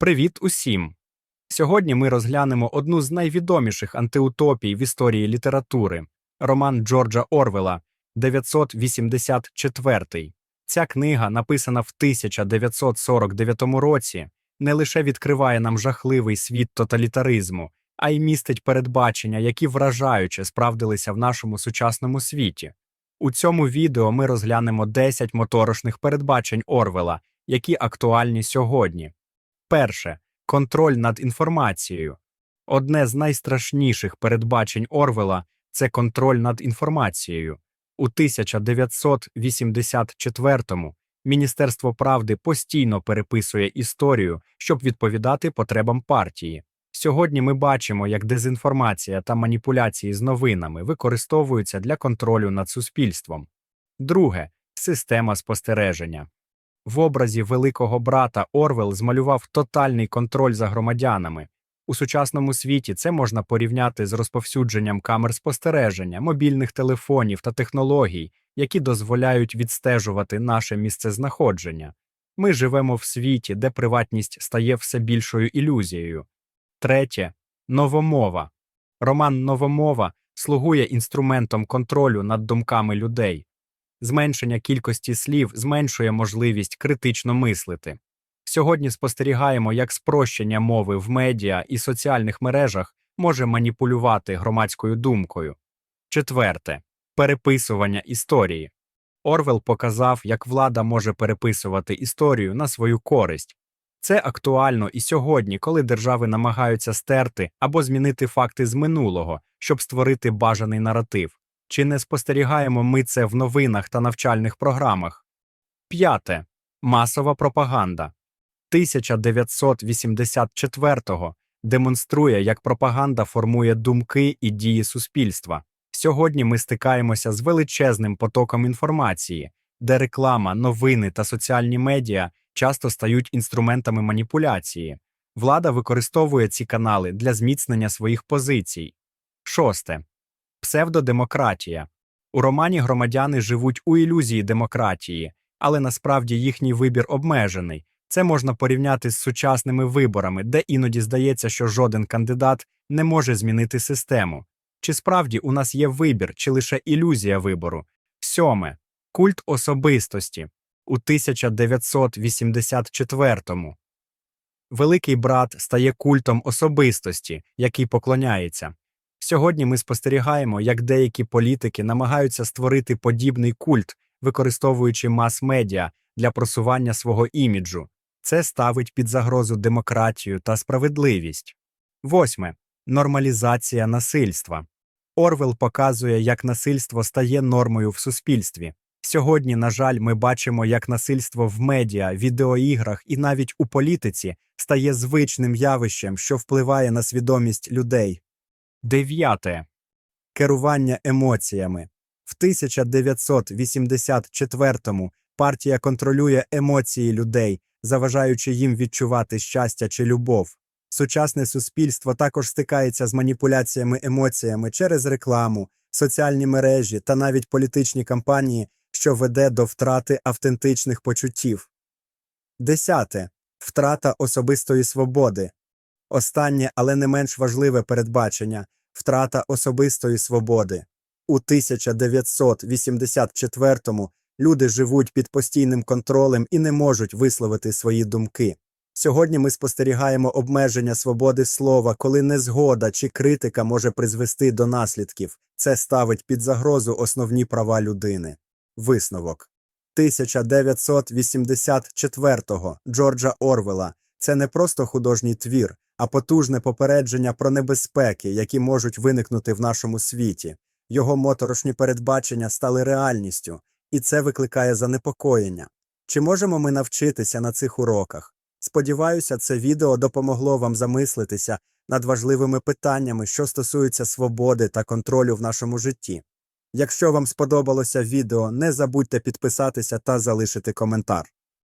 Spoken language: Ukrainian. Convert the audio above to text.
Привіт усім! Сьогодні ми розглянемо одну з найвідоміших антиутопій в історії літератури роман Джорджа Орвела 984. Ця книга, написана в 1949 році, не лише відкриває нам жахливий світ тоталітаризму, а й містить передбачення, які вражаюче справдилися в нашому сучасному світі. У цьому відео ми розглянемо 10 моторошних передбачень Орвела, які актуальні сьогодні. Перше контроль над інформацією. Одне з найстрашніших передбачень Орвела це контроль над інформацією. У 1984-му Міністерство правди постійно переписує історію, щоб відповідати потребам партії. Сьогодні ми бачимо, як дезінформація та маніпуляції з новинами використовуються для контролю над суспільством. Друге система спостереження. В образі великого брата Орвел змалював тотальний контроль за громадянами. У сучасному світі це можна порівняти з розповсюдженням камер спостереження, мобільних телефонів та технологій, які дозволяють відстежувати наше місцезнаходження. Ми живемо в світі, де приватність стає все більшою ілюзією. Третє новомова. Роман Новомова слугує інструментом контролю над думками людей. Зменшення кількості слів зменшує можливість критично мислити. Сьогодні спостерігаємо, як спрощення мови в медіа і соціальних мережах може маніпулювати громадською думкою. Четверте переписування історії. Орвел показав, як влада може переписувати історію на свою користь. Це актуально і сьогодні, коли держави намагаються стерти або змінити факти з минулого, щоб створити бажаний наратив. Чи не спостерігаємо ми це в новинах та навчальних програмах? П'яте масова пропаганда 1984-го демонструє, як пропаганда формує думки і дії суспільства. Сьогодні ми стикаємося з величезним потоком інформації, де реклама, новини та соціальні медіа часто стають інструментами маніпуляції. Влада використовує ці канали для зміцнення своїх позицій. Шосте псевдодемократія. У романі громадяни живуть у ілюзії демократії, але насправді їхній вибір обмежений. Це можна порівняти з сучасними виборами, де іноді здається, що жоден кандидат не може змінити систему. Чи справді у нас є вибір, чи лише ілюзія вибору? Сьоме культ особистості у 1984-му. Великий брат стає культом особистості, який поклоняється. Сьогодні ми спостерігаємо, як деякі політики намагаються створити подібний культ, використовуючи мас-медіа для просування свого іміджу. Це ставить під загрозу демократію та справедливість. Восьме нормалізація насильства. Орвел показує, як насильство стає нормою в суспільстві. Сьогодні, на жаль, ми бачимо, як насильство в медіа, відеоіграх і навіть у політиці стає звичним явищем, що впливає на свідомість людей. Дев'яте керування емоціями. В 1984-му партія контролює емоції людей, заважаючи їм відчувати щастя чи любов. Сучасне суспільство також стикається з маніпуляціями емоціями через рекламу, соціальні мережі та навіть політичні кампанії, що веде до втрати автентичних почуттів. Десяте втрата особистої свободи. Останнє, але не менш важливе передбачення втрата особистої свободи. У 1984-му люди живуть під постійним контролем і не можуть висловити свої думки. Сьогодні ми спостерігаємо обмеження свободи слова, коли незгода чи критика може призвести до наслідків. Це ставить під загрозу основні права людини. Висновок 1984-го Джорджа Орвела це не просто художній твір, а потужне попередження про небезпеки, які можуть виникнути в нашому світі. Його моторошні передбачення стали реальністю, і це викликає занепокоєння. Чи можемо ми навчитися на цих уроках? Сподіваюся, це відео допомогло вам замислитися над важливими питаннями, що стосуються свободи та контролю в нашому житті. Якщо вам сподобалося відео, не забудьте підписатися та залишити коментар.